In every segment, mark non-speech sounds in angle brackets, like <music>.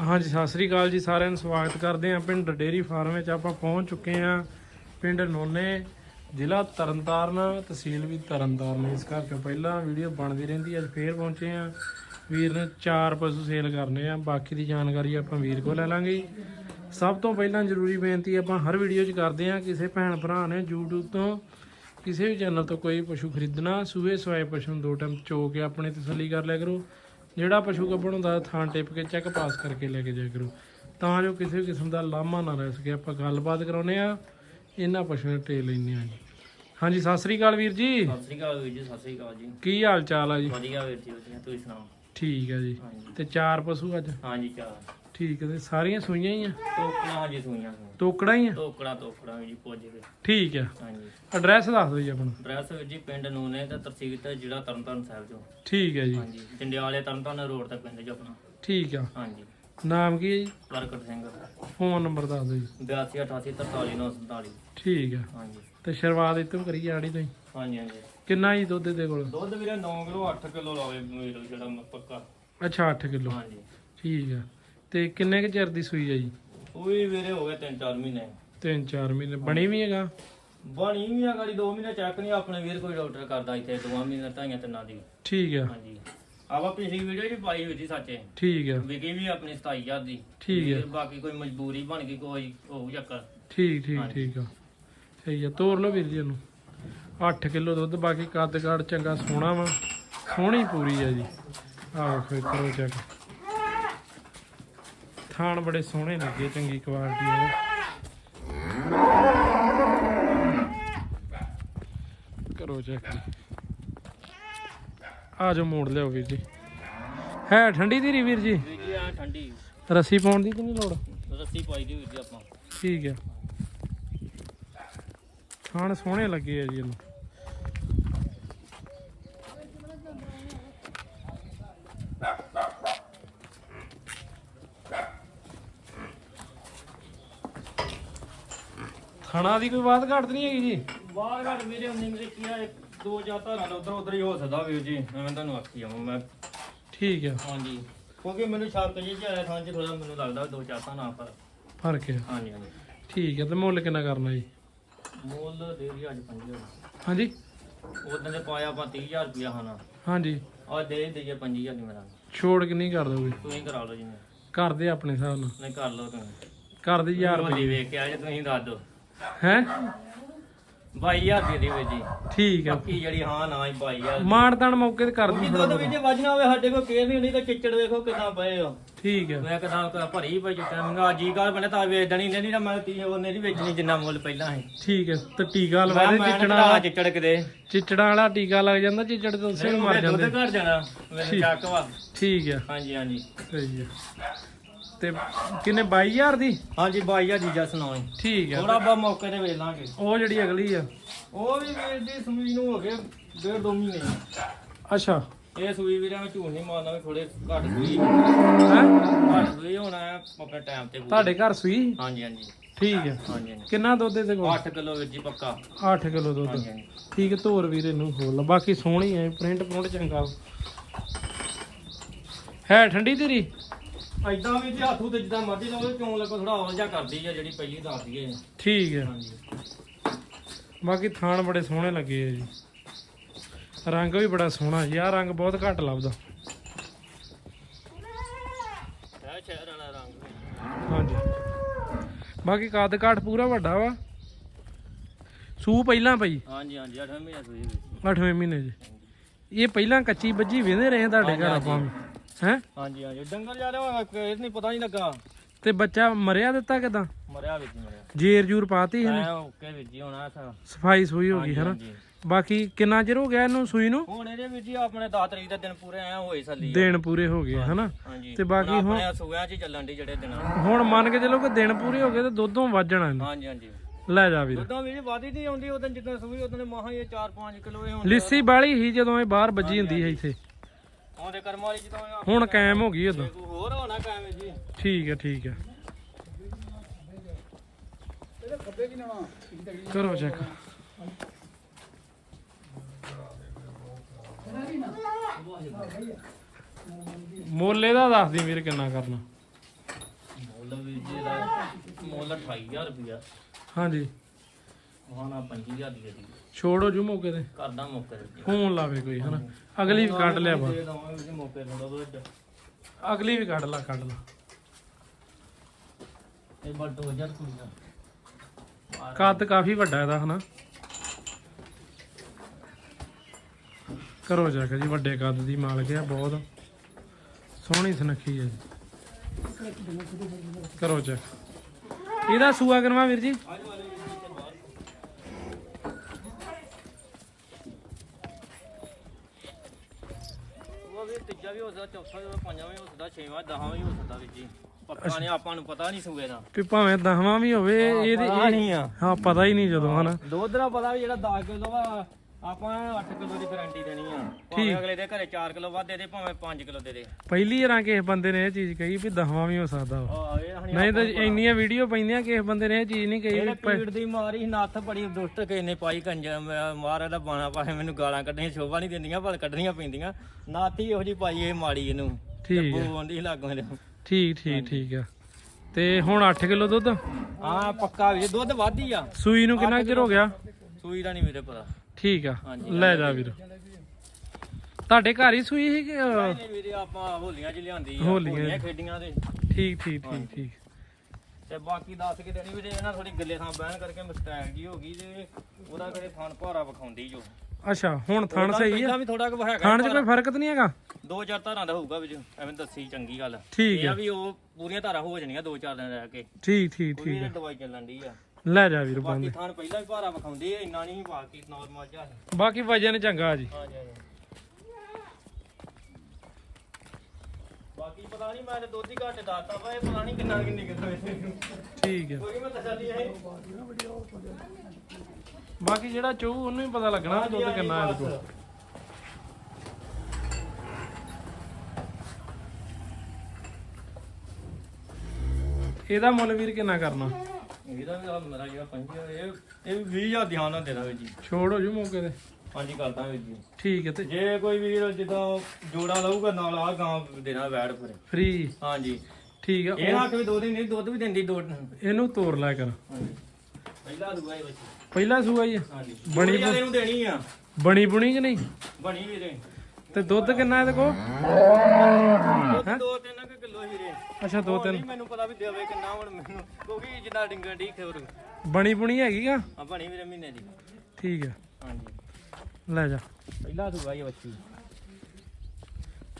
ਹਾਂਜੀ, ਸਤਿ ਸ੍ਰੀ ਅਕਾਲ ਜੀ, ਸਾਰਿਆਂ ਨੂੰ ਸਵਾਗਤ ਕਰਦੇ ਹਾਂ ਪਿੰਡ ਡੇਰੀ ਫਾਰਮ ਵਿੱਚ। ਆਪਾਂ ਪਹੁੰਚ ਚੁੱਕੇ ਹਾਂ ਪਿੰਡ ਨੋਨੇ, ਜ਼ਿਲ੍ਹਾ ਤਰਨਤਾਰਨ, ਤਹਿਸੀਲ ਵੀ ਤਰਨਤਾਰਨ। ਇਸ ਕਰਕੇ ਪਹਿਲਾਂ ਵੀਡੀਓ ਬਣਦੀ ਰਹਿੰਦੀ, ਅੱਜ ਫੇਰ ਪਹੁੰਚੇ ਹਾਂ। ਵੀਰ ਨੇ ਚਾਰ ਪਸ਼ੂ ਸੇਲ ਕਰਨੇ ਆ, ਬਾਕੀ ਦੀ ਜਾਣਕਾਰੀ ਆਪਾਂ ਵੀਰ ਕੋਲ ਲੈ ਲਾਂਗੇ ਸਭ ਤੋਂ ਪਹਿਲਾਂ ਜ਼ਰੂਰੀ ਬੇਨਤੀ, ਆਪਾਂ ਹਰ ਵੀਡੀਓ 'ਚ ਕਰਦੇ ਹਾਂ, ਕਿਸੇ ਭੈਣ ਭਰਾ ਨੇ YouTube ਤੋਂ ਕਿਸੇ ਵੀ ਚੈਨਲ ਤੋਂ ਕੋਈ ਪਸ਼ੂ ਖਰੀਦਣਾ ਸੂਏ ਸਵਾਏ ਪਸ਼ੂ ਨੂੰ ਦੋ ਟਾਈਮ ਚੋ ਕੇ ਆਪਣੀ ਤਸੱਲੀ ਕਰ ਲਿਆ ਕਰੋ। ਜਿਹੜਾ ਪਸ਼ੂ ਗੱਭਣ ਹੁੰਦਾ ਥਾਂ ਟਿਪ ਕੇ ਚੈੱਕ ਪਾਸ ਕਰਕੇ ਲੈ ਕੇ ਜਾਇਆ ਕਰੋ। ਤਾਂ ਜੋ ਕਿਸੇ ਕਿਸਮ ਦਾ ਲਾਮਾ ਨਾ ਰਹਿ ਸਕੇ। ਆਪਾਂ ਗੱਲਬਾਤ ਕਰਾਉਨੇ ਆ ਇਹਨਾਂ ਪਸ਼ੂਆਂ ਦੇ ਟੇ ਲੈਣੇ ਆ ਜੀ। ਹਾਂਜੀ ਸਤਿ ਸ੍ਰੀ ਅਕਾਲ ਵੀਰ ਜੀ। ਸਤਿ ਸ੍ਰੀ ਅਕਾਲ ਵੀਰ ਜੀ ਸਤਿ ਸ੍ਰੀ ਅਕਾਲ ਜੀ। ਕੀ ਹਾਲ ਚਾਲ ਆ ਜੀ? ਵਧੀਆ ਵੀਰ ਜੀ ਵਧੀਆ। ਤੁਸੀਂ ਸੁਣਾਓ? ਠੀਕ ਹੈ ਜੀ। ਤੇ ਚਾਰ ਪਸ਼ੂ ਅੱਜ? ਹਾਂਜੀ ਚਾਰ। ਠੀਕ ਹੈ ਤੇ ਸਾਰੀਆਂ ਸੂਈਆਂ ਹੀ ਆ? ਟੋਕੜਾ ਹਾਂਜੀ ਸੂਈਆਂ ਸੂ ਟੋਕੜਾ ਹੀ ਆ? ਟੋਕੜਾ ਟੋਕੜਾ ਜੀ ਪੁੱਜ ਗਏ। ਠੀਕ ਹੈ ਹਾਂਜੀ। ਐਡਰੈਸ ਦੱਸ ਦਿਓ ਜੀ ਆਪਣਾ। ਐਡਰੈਸ ਜੀ ਪਿੰਡ ਨੂਨੇ ਤੇ ਤਰਸੀਲ ਤੇ ਜ਼ਿਲ੍ਹਾ ਤਰਨਤਾਰਨ ਸਾਹਿਬ ਜੋ ਠੀਕ ਹੈ ਜੀ। ਹਾਂਜੀ ਜੰਡਿਆਲੇ ਤਰਨਤਾਰਨ ਰੋਡ ਤੇ ਪਿੰਡ ਜੋ ਆਪਣਾ। ਠੀਕ ਆ। ਹਾਂਜੀ। ਨਾਮ ਕੀ ਹੈ ਜੀ? ਪ੍ਰਗਟ ਸਿੰਘ। ਫੋਨ ਨੰਬਰ ਦੱਸ ਦਿਓ ਜੀ। 82 88 43 947 ਠੀਕ ਆ। ਹਾਂਜੀ। ਤੇ ਸ਼ੁਰੂਆਤ ਇੱਥੋਂ ਕਰੀ ਜਾਣੀ ਤੁਸੀਂ? ਹਾਂਜੀ ਹਾਂਜੀ। ਕਿੰਨਾ ਜੀ ਦੁੱਧ ਦੇ ਕੋਲ? ਦੁੱਧ ਵੀਰੇ 9 ਕਿਲੋ 8 ਕਿਲੋ ਲਾਵੇ ਵੀਰ ਜਿਹੜਾ ਮ- ਪੱਕਾ। ਅੱਛਾ 8 ਕਿਲੋ। ਹਾਂਜੀ। ਠੀਕ ਆ। ਤੇ ਕਿੰਨੇ ਕੁ ਚਿਰ ਦੀ ਸੂਈ ਆ ਜੀ? ਉਹ ਵੀ ਵੀਰੇ ਹੋ ਗਏ 3-4 ਮਹੀਨੇ। 3-4 ਮਹੀਨੇ। ਬਣੀ ਵੀ ਹੈਗਾ? ਬਣੀ ਵੀ ਆ ਗਾੜੀ 2 ਮਹੀਨੇ ਚੈੱਕ ਨਹੀਂ ਆਪਣੇ ਵੀਰ ਕੋਈ ਡਾਕਟਰ ਕਰਦਾ ਇੱਥੇ 2 ਮਹੀਨੇ ਢਾਈਆਂ ਤਿੰਨਾਂ ਦੀ। ਠੀਕ ਆ। ਹਾਂਜੀ। ਆਪਾਂ ਪਿਛਲੀ ਵੀਡੀਓ ਜੀ ਪਾਈ ਹੋਈ ਸੀ ਸੱਚੇ। ਠੀਕ ਆ। ਵਿਕੀ ਵੀ ਆਪਣੀ 27000 ਦੀ। ਠੀਕ ਹੈ। ਫਿਰ ਬਾਕੀ ਕੋਈ ਮਜਬੂਰੀ ਬਣ ਗਈ ਕੋਈ ਹੋਊ ਚੱਕਰ। ਠੀਕ ਠੀਕ। ਠੀਕ ਆ। ਸਹੀ ਆ। ਤੋਰ ਲਓ ਵੀਰ ਜੀ ਇਹਨੂੰ। 8 ਕਿਲੋ ਦੁੱਧ ਬਾਕੀ ਕੱਦ ਕਾੜ ਚੰਗਾ ਸੋਹਣਾ ਵਾ। ਸੋਹਣੀ ਪੂਰੀ ਆ ਜੀ। ਆਓ ਫਿਰ ਕਰੋ ਚੈੱਕ। ਥਾਣ ਬੜੇ ਸੋਹਣੇ ਲੱਗੇ ਚੰਗੀ ਕੁਆਲਿਟੀ ਦੇ ਕਰੋ ਚੈੱਕ ਆ ਜਾਓ ਮੋੜ ਲਿਓ ਵੀਰ ਜੀ। ਹੈ ਠੰਡੀ ਦੀ ਵੀਰ ਜੀ? ਵੀਰ ਜੀ ਆ ਠੰਡੀ। ਰੱਸੀ ਪਾਉਣ ਦੀ ਤਾਂ ਨਹੀਂ ਲੋੜ? ਰੱਸੀ ਪਾਈ ਦੀ ਵੀਰ ਜੀ ਆਪਾਂ। ਠੀਕ ਹੈ। ਖਾਣ ਸੋਹਣੇ ਲੱਗੇ ਆ ਜੀ ਇਹਨੂੰ। ਖਾਣਾ ਦੀ ਕੋਈ ਬਾਤ ਘੱਟ ਨਹੀਂ ਹੈਗੀ ਜੀ? ਬਾਹਰ ਘੱਟ ਵੀਰੇ ਉਨੀ ਮੇਰੇ ਕੀ ਆ ਇੱਕ ਦੋ ਚਾਰ ਧਾਰਾਂ ਦਾ ਉਧਰ ਉਧਰ ਹੀ ਹੋ ਸਕਦਾ ਵੀਰ ਜੀ। ਐਵੇਂ ਤੁਹਾਨੂੰ ਆਖੀ ਜਾਵਾਂ ਮੈਂ ਠੀਕ ਹੈ ਹਾਂਜੀ। ਕਿਉਂਕਿ ਮੈਨੂੰ ਸ਼ੱਕ ਜੀ ਆਇਆ ਥਾਂ ਚ ਥੋੜਾ ਮੈਨੂੰ ਲੱਗਦਾ ਦੋ ਚਾਰ ਧਾਰਾਂ ਪਰ। ਫ਼ਰਕ ਹੈ ਹਾਂਜੀ ਹਾਂਜੀ। ਠੀਕ ਹੈ ਤੇ ਮੁੱਲ ਕਿੰਨਾ ਕਰਨਾ ਜੀ? ਮੁੱਲ ਦੇ ਜੀ ਅੱਜ 5000 ਹਾਂਜੀ? ਉਦੋਂ ਦੇ ਪਾਇਆ ਆਪਾਂ 30000 ਰੁਪਇਆ ਹਨਾ ਹਾਂਜੀ। ਆ ਦੇ ਦਈਏ 5000 ਦੀ ਮੇਰਾ। ਛੋੜ ਕਿੰਨੀ ਕਰ ਦੋਗੇ? ਤੁਸੀਂ ਕਰਾ ਲਓ ਜੀ ਮੈਂ। ਘਰ ਦੇ ਆਪਣੇ ਹਿਸਾਬ ਨਾਲ। ਨਹੀਂ ਕਰ ਲਓ ਤੁਸੀਂ। ਘਰ ਦੇ ਯਾਰ ਵੇਖ ਕੇ ਆ ਜੇ ਤੁਸੀਂ ਦੱਸ ਦਿਓ। ਹੈ? 22000 ਦੀ ਦੀ ਵੀਰ ਜੀ। ਠੀਕ ਹੈ। ਬਾਕੀ ਜਿਹੜੀ ਹਾਂ ਨਾ ਹੀ 22000 ਮਾਨਤਾਨ ਮੌਕੇ ਤੇ ਕਰ ਕਿਉਂਕਿ ਦੂੰ ਦੁੱਧ ਵਿੱਚ ਵੱਜਣਾ ਹੋਵੇ ਸਾਡੇ ਕੋਲ ਕੇਰ ਨਹੀਂ ਹੁੰਦੀ ਤਾਂ ਚਿੱਚੜ ਵੇਖੋ ਕਿਦਾਂ ਪਏ ਹੋ ਠੀਕ ਹੈ। ਮੈਂ ਕਿਦਾਂ ਭਰੀ ਪਈ ਚੁੱਕਿਆ ਮੰਗਾ ਜੀ ਕਾਲ ਬਣੇ ਤਾਂ ਵੇਚ ਦੇਣੀ ਨਹੀਂ ਤਾਂ ਮੈਂ ਤੀ ਉਹਨੇ ਨਹੀਂ ਵੇਚਣੀ ਜਿੰਨਾ ਮੁੱਲ ਪਹਿਲਾਂ ਸੀ। ਠੀਕ ਹੈ ਤੇ ਟੀਕਾ ਮੈਂ ਲਵਾ ਦੇ ਮੈਂ ਚਿੱਚੜਾ ਚਿੱਚੜਾ ਚਿੱਚੜ ਕਿਤੇ। ਚਿੱਚੜਾ ਵਾਲਾ ਟੀਕਾ ਲੱਗ ਜਾਂਦਾ ਚਿੱਚੜ ਤੋਂ ਨੂੰ ਮਰ ਦੁੱਧ ਜਾਂਦੇ। ਘਟ ਜਾਣਾ ਮੈਨੂੰ ਠੀਕ। ਚੱਕ ਵਾ। ਠੀਕ ਹੈ। ਹਾਂਜੀ ਹਾਂਜੀ। ਸਹੀ ਹੈ। ਤੇ ਕਿੰਨੇ 22000 ਦੀ? ਹਾਂਜੀ 22000 ਜੀਜਾ ਸੁਣਾਓ ਠੀਕ ਹੈ ਥੋੜਾ ਬਾ ਮੌਕੇ ਤੇ ਵੇਚ ਲਾਂਗੇ। ਉਹ ਜਿਹੜੀ ਅਗਲੀ ਆ? ਉਹ ਵੀ ਵੀਰ ਦੀ ਸੂਈ ਨੂੰ ਹੋ ਗਏ ਡੇਢ ਦੋ ਮਹੀਨੇ। ਅੱਛਾ। ਇਹ ਸੂਈ ਵੀਰੇ ਮੈਂ ਝੂਠ ਨਹੀਂ ਮਾਰਦਾ ਵੀ ਥੋੜੇ ਘੱਟ ਸੂਈ। ਹੈ? ਘੱਟ ਸੂਈ ਹੋਣਾ ਹੈ ਆਪਣੇ ਟਾਈਮ ਤੇ ਤੁਹਾਡੇ ਘਰ ਸੂਈ? ਹਾਂਜੀ ਹਾਂਜੀ। ਠੀਕ ਹੈ ਹਾਂਜੀ ਹਾਂਜੀ। ਕਿੰਨਾ ਦੁੱਧ ਇਹਦੇ ਕੋਲ? 8 ਕਿਲੋ ਵੀਰ ਜੀ ਪੱਕਾ। 8 ਕਿਲੋ ਦੁੱਧ। ਹਾਂਜੀ ਹਾਂਜੀ। ਠੀਕ ਹੈ ਧੋਰ ਵੀਰ ਇਹਨੂੰ ਖੋਲ ਬਾਕੀ ਸੋਹਣੀ ਹੈ ਪ੍ਰਿੰਟ ਪ੍ਰਿੰਟ ਚੰਗਾ। ਹੈ ਠੰਡੀ ਤੇਰੀ? ਐਦਾਂ ਵੀ ਜੇ ਹੱਥੂ ਤੇ ਜਿੱਦਾਂ ਮਰਜ਼ੀ ਲਾਓ ਕਿਉਂ ਲੱਗੋ ਥੋੜਾ ਔਲਜਾ ਕਰਦੀ ਆ ਜਿਹੜੀ ਪਹਿਲੀ ਦੱਸ ਦਈਏ। ਠੀਕ ਹੈ ਹਾਂਜੀ। ਬਾਕੀ ਥਾਣ ਬੜੇ ਸੋਹਣੇ ਲੱਗੇ ਆ ਜੀ। ਰੰਗ ਵੀ ਬੜਾ ਸੋਹਣਾ ਜੀ ਆਹ ਰੰਗ ਬਹੁਤ ਘੱਟ ਲੱਭਦਾ। ਇਹ ਸ਼ਹਿਰ ਵਾਲਾ ਰੰਗ ਵੀ। ਹਾਂਜੀ। ਬਾਕੀ ਕੱਦ ਕਾਠ ਪੂਰਾ ਵੱਡਾ ਵਾ। ਸੂ ਪਹਿਲਾਂ ਪਈ। ਹਾਂਜੀ ਹਾਂਜੀ 8 ਮਹੀਨੇ ਸੂਈ ਵੀ 8ਵੇਂ ਮਹੀਨੇ 'ਚ ਇਹ ਪਹਿਲਾਂ ਕੱਚੀ ਬੱਜੀ ਵੇਂਦੇ ਰਹੇ ਤੁਹਾਡੇ ਘਰ ਆਪਾਂ ਹੈ? ਹਾਂਜੀ ਹਾਂਜੀ। ਡੰਗਰ ਜਾ ਰਿਹਾ ਇਹ ਨਹੀਂ ਪਤਾ ਨਹੀਂ ਲੱਗਾ। ਤੇ ਬੱਚਾ ਮਰਿਆ ਦਿੱਤਾ ਕਿਦਾਂ? ਮਰਿਆ ਵਿੱਚ ਮਰਿਆ। ਜੇਰ ਜੂਰ ਪਾਤੀ ਇਹਨੇ? ਐ ਓਕੇ ਵਿੱਚ ਹੀ ਹੋਣਾ ਸਾ ਸਫ਼ਾਈ ਸੂਈ ਹੋ ਗਈ ਹੈ ਨਾ ਹਾਂਜੀ। ਬਾਕੀ ਕਿੰਨਾ ਚਿਰ ਹੋ ਗਿਆ ਇਹਨੂੰ ਸੂਈ ਨੂੰ? ਹੁਣ ਇਹਦੇ ਵਿੱਚ ਹੀ ਆਪਣੇ 10 ਤਰੀਕ ਦੇ ਦਿਨ ਪੂਰੇ ਐ ਹੋਏ ਸੱਲੀ ਦਿਨ ਪੂਰੇ ਹੋ ਗਏ ਹਨਾ? ਹਾਂਜੀ ਤੇ ਬਾਕੀ ਹੁਣ- ਆਪਣੇ ਸੂਆਂ 'ਚ ਹੀ ਚੱਲਣ ਦੀ ਜਿਹੜੇ ਦਿਨ। ਹੁਣ ਮੰਨ ਕੇ ਚੱਲੋ ਕਿ ਦਿਨ ਪੂਰੇ ਹੋ ਗਏ ਤੇ ਦੁੱਧੋਂ ਵੱਜਣਾ ਇਹਨੂੰ। ਹਾਂਜੀ ਹਾਂਜੀ। ਲੈ ਜਾ ਵੀਰ। ਦੁੱਧਾਂ ਵੀ ਵਾਦੀ ਨਹੀਂ ਆਉਂਦੀ ਉਦੋਂ ਜਿੱਦਾਂ ਸੂਈ ਉਦੋਂ ਮਹਾ ਇਹ 4-5 ਕਿਲੋ ਇਹ ਹੁਣ ਲਿੱਸੀ ਬਾਲੀ ਹੀ ਜਦੋਂ ਇਹ ਬਾਹਰ ਵੱਜੀ ਹੁੰਦੀ ਹੈ ਇੱਥੇ। ਉਹਦੇ ਕਰਮ ਵਾਲੀ ਜਦੋਂ ਇਹ ਹੁਣ ਕਾਇਮ ਹੋ ਗਈ ਉਦੋਂ। ਕੋਈ ਹੋਰ ਹੋਣਾ ਕਾਵੇਂ ਜੀ। ਠੀਕ ਹੈ ਠੀਕ ਹੈ। ਕਰੋ ਚੈੱਕ ਮੋਲੇ ਦਾ ਦੱਸ ਦੀ ਵੀਰ ਕਿੰਨਾ ਕਰਨਾ। ਮੁੱਲ ਵੀ ਜੀ ਦਾ ਮੁੱਲ 28000 ਰੁਪਇਆ ਹਾਂਜੀ। ਮਹਾਨਾ 25000 ਦੀ ਦੇ ਦੀ ਛੋੜੋ ਜੂ ਮੌਕੇ ਤੇ। ਕਰਦਾ ਮੌਕੇ ਤੇ ਫੋਨ ਲਾਵੇ ਕੋਈ ਹਨਾ? ਅਗਲੀ ਵੀ ਕੱਢ ਲਿਆ ਬਾ ਦੇ ਦਵਾਂਗੇ ਜੀ ਮੌਕੇ ਥੋੜਾ ਬਹੁਤ ਅਗਲੀ ਵੀ ਕੱਢ ਲਾ ਕੱਢ ਲਾ। ਇਹ ਬੜ 2000 ਕੁੜੀਆਂ ਕੱਦ ਕਾਫੀ ਵੱਡਾ ਇਹਦਾ ਹਨਾ? ਕਰੋ ਜਾ ਕੇ ਜੀ ਵੱਡੇ ਕੱਦ ਦੀ ਮਾਲਕ ਆ ਬਹੁਤ। ਸੋਹਣੀ ਸੁਨੱਖੀ ਹੈ ਜੀ। ਕਰੋ ਜਾ ਇਹਦਾ ਸੂਆ ਕਰਵਾ ਵੀਰ ਜੀ ਉਹ ਵੀ ਤੀਜਾ ਵੀ ਹੋ ਸਕਦਾ ਚੌਥਾ ਵੀ ਹੋ ਸਕਦਾ, ਪੰਜਵਾਂ ਵੀ ਹੋ ਸਕਦਾ ਛੇਵਾਂ ਦਹਾਂ ਵੀ ਹੋ ਸਕਦਾ ਵੀਰ ਜੀ। ਪੱਕਾ ਨਹੀਂ ਆਪਾਂ ਨੂੰ ਪਤਾ ਨਹੀਂ ਸੂਏ ਦਾ। ਵੀ ਭਾਵੇਂ ਦਸਵਾਂ ਵੀ ਹੋਵੇ ਇਹਦੇ ਪਤਾ ਨਹੀਂ ਆ। ਹਾਂ ਪਤਾ ਹੀ ਨਹੀਂ ਜਦੋਂ ਹਨਾ। ਦੁੱਧ ਦਾ ਪਤਾ ਵੀ ਜਿਹੜਾ 10 ਕਿਲੋ ਵਾ ਆਪਾਂ 8 ਕਿਲੋ ਦੀ ਗਾਰੰਟੀ ਦੇਣੀ ਆ। ਭਾਵੇਂ ਅਗਲੇ ਦੇ ਘਰੇ 4 ਕਿਲੋ ਵੱਧ ਦੇ ਦੇ ਭਾਵੇਂ 5 ਕਿਲੋ ਦੇ ਦੇ। ਪਹਿਲੀ ਵਾਰ ਕਿਸੇ ਬੰਦੇ ਨੇ ਇਹ ਚੀਜ਼ ਕਹੀ ਵੀ ਦਸਵਾਂ ਵੀ ਹੋ ਸਕਦਾ ਵਾ। ਆ ਇਹ ਹਣੀ ਨਹੀਂ ਤਾਂ ਇੰਨੀਆਂ ਵੀਡੀਓ ਪੈਂਦੀਆਂ ਕਿਸੇ ਬੰਦੇ ਨੇ ਇਹ ਚੀਜ਼ ਨਹੀਂ ਕਹੀ ਪ- ਪੀੜ ਦੀ ਮਾਰੀ ਨੱਥ ਬੜੀ ਦੁਸ਼ਟ ਕੇ ਨੇ ਪਾਈ ਕੰਜਰ ਮਾਰਾ ਦਾ ਬਾਣਾ ਪਾਏ ਮੈਨੂੰ ਗਾਲਾਂ ਕੱਢਣੀਆਂ ਸ਼ੋਭਾ ਨਹੀਂ ਦਿੰਦੀਆਂ ਪਰ ਕੱਢਣੀਆਂ ਪੈਂਦੀਆਂ। ਨਾਥੀ ਇਹੋ ਜੀ ਪਾਈ ਇਹ ਮਾੜੀ ਇਹਨੂੰ। ਠੀਕ ਹੈ ਬੋਂਦੀ ਲੱਗੋਂ ਇਹਦੇ ਠੀਕ ਠੀਕ ਠੀਕ ਆ। ਤੇ ਹੁਣ 8 ਕਿਲੋ ਦੁੱਧ? ਹਾਂ ਪੱਕਾ ਵੀ ਦੁੱਧ ਵੱਧ ਹੀ ਆ। ਸੂਈ ਨੂੰ ਕਿੰਨਾ ਕੁ ਚਿਰ ਹੋ ਗਿਆ? ਸੂਈ ਦਾ ਨਹੀਂ ਮੇਰੇ ਪਤਾ ਠੀਕ ਆ। ਲੈ ਜਾ ਵੀਰ। ਤੁਹਾਡੇ ਘਰ ਹੀ ਸੂਈ ਸੀ ਕਿ ਅਹ, ਨਹੀਂ ਵੀਰੇ ਆਪਾਂ ਹੋਲੀਆਂ 'ਚ ਲਿਆਂਦੀ ਆ ਹੋਲੀਆਂ। ਖੇਡੀਆਂ ਦੇ ਠੀਕ ਠੀਕ ਠੀਕ ਠੀਕ। ਤੇ ਬਾਕੀ ਦੱਸ ਕੇ ਦੇਣੀ ਵੀਰੇ ਇਹਨਾਂ ਥੋੜੀ ਗੱਲੇ ਥਾਂ ਬਹਿਣ ਕਰਕੇ ਮਿਸਟੈਕ ਜੀ ਹੋ ਗਈ ਤੇ ਉਹਦਾ ਕਦੇ ਥਣ ਭਾਰਾ ਵਿਖਾਉਂਦੀ ਜੋ। ਅੱਛਾ ਹੁਣ ਥਣ ਸਹੀ ਆ? ਪਹਿਲਾਂ ਵੀ ਥੋੜਾ ਕੁ ਹੈਗਾ ਥਣ 'ਚ ਕੋਈ ਫ਼ਰਕ ਤਾਂ ਨਹੀਂ ਹੈਗਾ? ਦੋ ਚਾਰ ਧਾਰਾਂ ਦਾ ਹੋਊਗਾ ਵਿੱਚ ਐਵੇਂ ਦੱਸੀ ਚੰਗੀ ਗੱਲ। ਠੀਕ ਇਹ ਆ ਆ। ਵੀ ਉਹ ਪੂਰੀਆਂ ਧਾਰਾਂ ਹੋ ਜਾਣੀਆਂ ਦੋ ਚਾਰ ਦਿਨ ਰਹਿ ਕੇ। ਠੀਕ ਠੀਕ ਠੀਕ ਦਵਾਈ ਚੱਲਣ ਦੀ ਆ। ਲੈ ਜਾ ਵੀਰ ਬੰਦ। ਬਾਕੀ ਥਾਣ ਪਹਿਲਾਂ ਵੀ ਭਾਰਾ ਵਿਖਾਉਂਦੇ ਆ ਇੰਨਾ ਨਹੀਂ ਬਾਕੀ ਨਾਰਮਲ ਜਿਹਾ। ਬਾਕੀ ਵਜਨ ਚੰਗਾ ਜੀ। ਹਾਂ ਜੀ ਹਾਂ ਜੀ। ਬਾਕੀ ਪਤਾ ਨਹੀਂ ਮੈਂ ਤੇ ਦੁੱਧ ਹੀ ਘੱਟ ਦੱਸਤਾ ਵਾ ਇਹ ਪਤਾ ਨਹੀਂ ਕਿੰਨਾ ਕਿੰਨੀ ਕਿੰਨਾ ਠੀਕ ਆ। ਕੋਈ ਮੈਂ ਤਸੱਲੀ ਹੈ ਬਾਕੀ ਜਿਹੜਾ ਚੋ ਉਹਨੂੰ ਹੀ ਪਤਾ ਲੱਗਣਾ ਵੀ ਦੁੱਧ ਕਿੰਨਾ ਕੋਲ। ਇਹਦਾ ਮੁੱਲ ਵੀਰ ਕਿੰਨਾ ਕਰਨਾ? ਇਹਦਾ ਵੀ ਹਾਲ ਮੇਰਾ ਜਿਹੜਾ ਪੰਜੀ ਇਹ ਇਹ ਵੀ 20000 ਧਿਆਨ ਨਾਲ ਦੇਣਾ ਵੀਰ ਜੀ। ਛੋੜ ਹੋ ਜੂ ਮੌਕੇ ਤੇ? ਹਾਂਜੀ ਕਰਦਾ ਵੀਰ ਜੀ। ਠੀਕ ਹੈ ਤੇ ਜੇ ਕੋਈ ਵੀਰ ਜਿੱਦਾਂ ਜੋੜਾ ਲਊਗਾ ਨਾਲ ਆ ਗਾਂ ਦੇਣਾ ਵੈੜ ਫਿਰ। ਫ੍ਰੀ। ਹਾਂਜੀ। ਠੀਕ ਆ ਇਹ ਨਾ ਕਿ ਦੋ ਦਿਨ ਨਹੀਂ ਦੁੱਧ ਵੀ ਦਿੰਦੀ ਦੋ ਇਹਨੂੰ ਤੋੜ ਲਿਆ ਕਰ। ਹਾਂਜੀ। ਪਹਿਲਾ ਦੂਆ ਇਹ ਬੱਚੀ। ਪਹਿਲਾ ਸੂਆ ਹੀ ਆ। ਹਾਂਜੀ। ਬਣੀ ਬਣੀ ਇਹਨੂੰ ਦੇਣੀ ਆ। ਬਣੀ ਬੁਣੀ ਕਿ ਨਹੀਂ? ਬਣੀ ਵੀਰੇ। ਤੇ ਦੁੱਧ ਕਿੰਨਾ ਇਹਦੇ ਕੋਲ? ਦੋ ਤਿੰਨ ਕੁ ਕਿਲੋ ਵੀਰੇ ਅੱਛਾ ਦੋ ਤਿੰਨ। ਮੈਨੂੰ ਪਤਾ ਵੀ ਦੇਵੇ ਕਿੰਨਾ ਹੁਣ ਮੈਨੂੰ। ਕਿਉਂਕਿ ਜਿੱਦਾਂ ਡਿੰਗਣ ਦੀ ਖੋਰ ਬਣੀ ਬੁਣੀ ਹੈਗੀ ਆ? ਆ ਬਣੀ ਵੀਰੇ ਮਹੀਨੇ ਦੀ। ਠੀਕ ਆ। ਹਾਂਜੀ। ਲੈ ਜਾ। ਪਹਿਲਾ ਦੂਆ ਇਹ ਬੱਚੀ।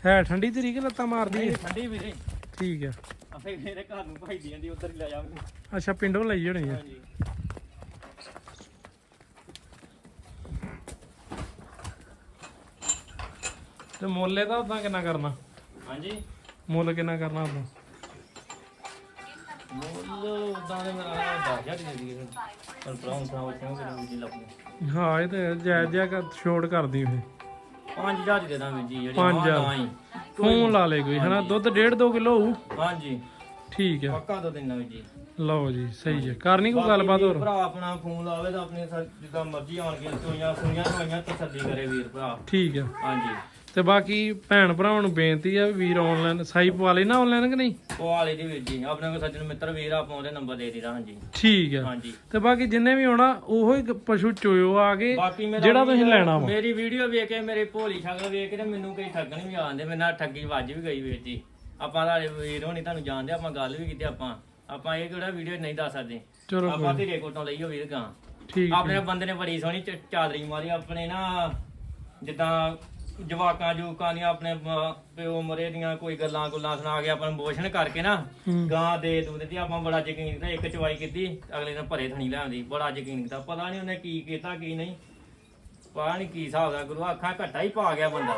ਹੈ ਠੰਡੀ ਤਰੀਕ ਲੱਤਾਂ ਮਾਰਦੀ ਹੈ ਠੰਡੀ ਵੀਰੇ। ਠੀਕ ਆ। ਆਪੇ ਮੇਰੇ ਘਰ ਨੂੰ ਭਾਈ ਦੀ ਜਾਂਦੀ ਉਧਰ ਹੀ ਲੈ ਜਾ ਮੈਨੂੰ। ਅੱਛਾ ਪਿੰਡੋਂ ਲਈ ਹੋਣੀ ਆ। ਹਾਂਜੀ। ਤੇ ਮੁੱਲ ਇਹਦਾ ਉਦਾਂ ਕਿੰਨਾ ਕਰਨਾ? ਹਾਂਜੀ। ਮੁੱਲ ਕਿੰਨਾ ਕਰਨਾ ਉਦਾਂ? ਮੁੱਲ ਉਦਾਂ ਦੇ ਮੇਰਾ 10000 ਦੀ ਦਿੰਦੀ ਹੈ ਪਰ ਬਰਾਉਨ ਥਾਂ ਵਿੱਚ ਕਿਉਂ ਜੀ ਲੱਭੂ ਹਾਂ ਇਹ ਤੇ ਜਾਇਜ਼ ਜਿਹਾ ਕਰ ਛੋੜ ਕਰਦੀ ਫੇ 5000 ਦੀ ਦੇ ਜੀ ਜਿਹੜੀ। ਤਾਂ ਹੀ। ਫੋਨ ਲਾ ਲੇ ਕੋਈ ਹਨਾ? ਦੁੱਧ 1.5 2 ਕਿਲੋ ਹੋਊ। ਹਾਂਜੀ। ਠੀਕ ਆ। ਪੱਕਾ ਦੋ ਦਿਨ ਵੀਰ ਜੀ। ਲਓ ਜੀ ਸਹੀ ਹੈ ਕਰਨੀ ਕੋਈ ਗੱਲਬਾਤ ਹੋਰ? ਭਰਾ ਆਪਣਾ ਫੋਨ ਲਾਵੇ ਤਾਂ ਆਪਣੀ ਜਿੱਦਾਂ ਮਰਜ਼ੀ ਆਣ ਕੇ ਸੋਈਆਂ ਸੋਈਆਂ ਸੋਈਆਂ ਤਸੱਲੀ ਕਰੇ ਵੀਰ ਭਰਾ। ਠੀਕ ਆ। ਹਾਂਜੀ। ਤੇ ਬਾਕੀ ਭੈਣ ਭਰਾਵਾਂ ਨੂੰ ਬੇਨਤੀ ਆ ਵੀ ਵੀਰ ਆਨਲਾਈਨ ਸਾਈ ਪਵਾ ਲੈਣਾ ਆਨਲਾਈਨ ਕਿ ਨਹੀਂ? ਉਹ ਵਾਲੇ ਦੀ ਵੀਰ ਜੀ ਆਪਣੇ ਕੋਲ ਸੱਜਣ ਮਿੱਤਰ ਵੀਰ ਆਪਾਂ ਉਹਦੇ ਨੰਬਰ ਦੇ ਦਿੱਤਾ ਹਾਂਜੀ। ਠੀਕ ਆ। ਹਾਂਜੀ। ਤੇ ਬਾਕੀ ਜਿੰਨੇ ਵੀ ਆਉਣਾ ਉਹੋ ਹੀ ਪਸ਼ੂ ਚੋਇਓ ਆ ਕੇ ਬਾਕੀ ਮੇਰਾ ਜਿਹੜਾ ਤੁਸੀਂ ਲੈਣਾ ਵਾ। ਮੇਰੀ ਵੀਡੀਓ ਵੇਖ ਕੇ ਮੇਰੇ ਭੋਲੀ ਸ਼ਕਲ ਵੇਖ ਕੇ ਤੇ ਮੈਨੂੰ ਕਈ ਠੱਗਣ ਵੀ ਆਉਂਦੇ ਮੇਰੇ ਨਾਲ ਠੱਗੀ ਵੱਜ ਵੀ ਗਈ ਵੀਰ ਜੀ। ਆਪਾਂ ਤੁਹਾਡੇ ਵੀਰ ਹੋਣੀ ਤੁਹਾਨੂੰ ਜਾਣਦੇ ਆਪਾਂ ਗੱਲ ਵੀ ਕੀਤੀ ਆਪਾਂ। ਆਪਾਂ ਇਹ ਕਿਹੜਾ ਵੀਡੀਓ ਨਹੀਂ ਦੱਸ ਸਕਦੇ। ਆਪਾਂ ਧੀਰੇ ਕੋਟੋਂ ਲਈ ਹੋ ਵੀਰ ਗਾਂ। ਠੀਕ ਆਪਣੇ ਬੰਦੇ ਨੇ ਬੜੀ ਸੋਹਣੀ ਚਾਦਰੀ ਮਾਰੀ ਆਪਣੇ ਨਾ ਜਿੱਦਾਂ ਜਵਾਕਾਂ ਜੂਕਾਂ ਦੀਆਂ ਆਪਣੇ ਮ- ਪਿਓ ਮਰੇ ਦੀਆਂ ਕੋਈ ਗੱਲਾਂ ਗੁੱਲਾਂ ਸੁਣਾ ਕੇ ਆਪਾਂ ਨੂੰ ਮੋਸ਼ਨ ਕਰਕੇ ਨਾ ਹੂੰ। ਗਾਂ ਦੇ ਦੂ ਦਿੱਤੀ ਆਪਾਂ ਬੜਾ ਯਕੀਨ ਕੀਤਾ ਇੱਕ ਚਵਾਈ ਕੀਤੀ ਅਗਲੇ ਦਿਨ ਭਰੇ ਥਣੀ ਲਿਆਂਦੀ ਬੜਾ ਯਕੀਨ ਕੀਤਾ। ਪਤਾ ਨਹੀਂ ਉਹਨੇ ਕੀ ਕੀਤਾ ਕੀ ਨਹੀਂ। ਪਤਾ ਨਹੀਂ ਕੀ ਹਿਸਾਬ ਦਾ ਗੁਰੂ ਅੱਖਾਂ ਘੱਟਾ ਹੀ ਪਾ ਗਿਆ ਬੰਦਾ।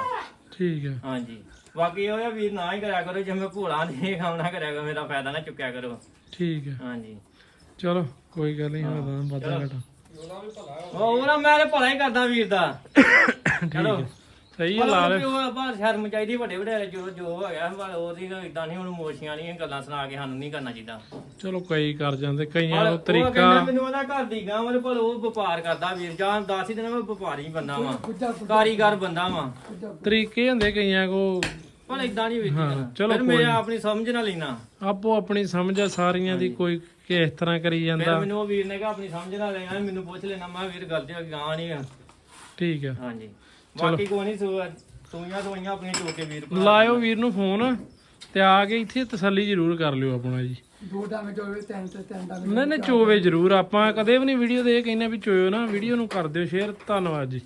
ਠੀਕ ਆ ਹਾਂਜੀ। ਬਾਕੀ ਉਹ ਆ ਵੀਰ ਨਾ ਹੀ ਕਰਿਆ ਕਰੋ ਜਿਵੇਂ ਭੋਲਾ ਨਹੀਂ ਖਾਉਣਾ ਕਰਿਆ ਕਰੋ ਮੇਰਾ ਫਾਇਦਾ ਨਾ ਚੁੱਕਿਆ ਕਰੋ। ਠੀਕ ਆ ਹਾਂਜੀ। ਚਲੋ ਕੋਈ ਗੱਲ ਨਹੀਂ ਹੋਦਾ ਵਾਧਾ ਘਟਾ। ਉਹ ਨਾ ਮੈਂ ਤੇ ਭਲਾ ਹੀ ਕਰਦਾ ਵੀਰ ਦਾ। <coughs> ਚਲੋ। ਸਹੀ ਆ ਲਾ ਲੈ ਉਹ ਆਪਾਂ ਸ਼ਰਮ ਚਾਹੀਦੀ ਵੱਡੇ ਵੱਡੇ ਜੋ ਜੋ ਹੈਗਾ ਪਰ ਉਹਦੀ ਇਦਾਂ ਨਹੀਂ ਹੁਣ ਮੋਸ਼ੀਆਂ ਨਹੀਂ ਗੱਲਾਂ ਸੁਣਾ ਕੇ ਸਾਨੂੰ ਨਹੀਂ ਕਰਨਾ ਚਾਹੀਦਾ। ਚਲੋ ਕਈ ਕਰ ਜਾਂਦੇ ਕਈਆਂ ਨੂੰ ਉਹ ਤਰੀਕਾ ਮੈਨੂੰ ਉਹਦਾ ਘਰ ਦੀ ਗਾਂ ਵਾਲੇ ਪਰ ਉਹ ਵਪਾਰ ਕਰਦਾ ਵੀਰ ਜਾਂ ਦੱਸ ਹੀ ਦੇਣਾ ਮੈਂ ਵਪਾਰੀ ਬੰਦਾ ਵਾਂ ਕਾਰੀਗਰ ਬੰਦਾ ਵਾਂ। ਤਰੀਕੇ ਹੁੰਦੇ ਕਈਆਂ ਕੋ। ਪਰ ਇਦਾਂ ਨਹੀਂ ਹਾਂ, ਚਲੋ ਫਿਰ ਮੈਂ ਆਪਣੀ ਸਮਝ ਨਾਲ ਲੈਣਾ। ਆਪੋ ਆਪਣੀ ਸਮਝ ਆ ਸਾਰੀਆਂ ਦੀ ਕੋਈ ਕਿਸ ਤਰ੍ਹਾਂ ਕਰੀ ਫਿਰ ਜਾਂਦਾ। ਮੈਨੂੰ ਉਹ ਵੀਰ ਨੇ ਕਿਹਾ ਆਪਣੀ ਸਮਝ ਨਾਲ ਲੈਣਾ ਮੈਨੂੰ ਪੁੱਛ ਲੈਣਾ ਮੈਂ ਕਿਹਾ ਵੀਰ ਗੱਲ ਤੇ ਗਾਂ ਨਹੀਂ ਆ। ਠੀਕ ਆ। ਹਾਂਜੀ। ਬਾਕੀ ਕੋਈ ਨਹੀਂ ਸੂਈਆਂ ਸੂਈਆਂ ਆਪਣੀਆਂ ਚੋਕੇ ਵੀਰ ਭਰਾ ਲਾਇਓ ਵੀਰ ਨੂੰ ਫੋਨ ਤੇ ਆ ਕੇ ਇੱਥੇ ਤਸੱਲੀ ਜ਼ਰੂਰ ਕਰ ਲਿਓ ਆਪਣਾ ਜੀ। ਦੋ ਡਾਵੇਂ ਚੋਵੇ ਤਿੰਨ ਤੇ ਤਿੰਨ ਡਾਵੇਂ ਨਹੀਂ ਨਹੀਂ ਚੋਵੇ। ਜ਼ਰੂਰ। ਆਪਾਂ ਕਦੇ ਵੀ ਨਹੀਂ ਵੀਡੀਓ ਦੇ ਇਹ ਕਹਿੰਦੇ ਵੀ ਚੋਇਓ ਨਾ ਵੀਡੀਓ ਨੂੰ ਕਰ ਦਿਓ ਸ਼ੇਅਰ ਧੰਨਵਾਦ ਜੀ।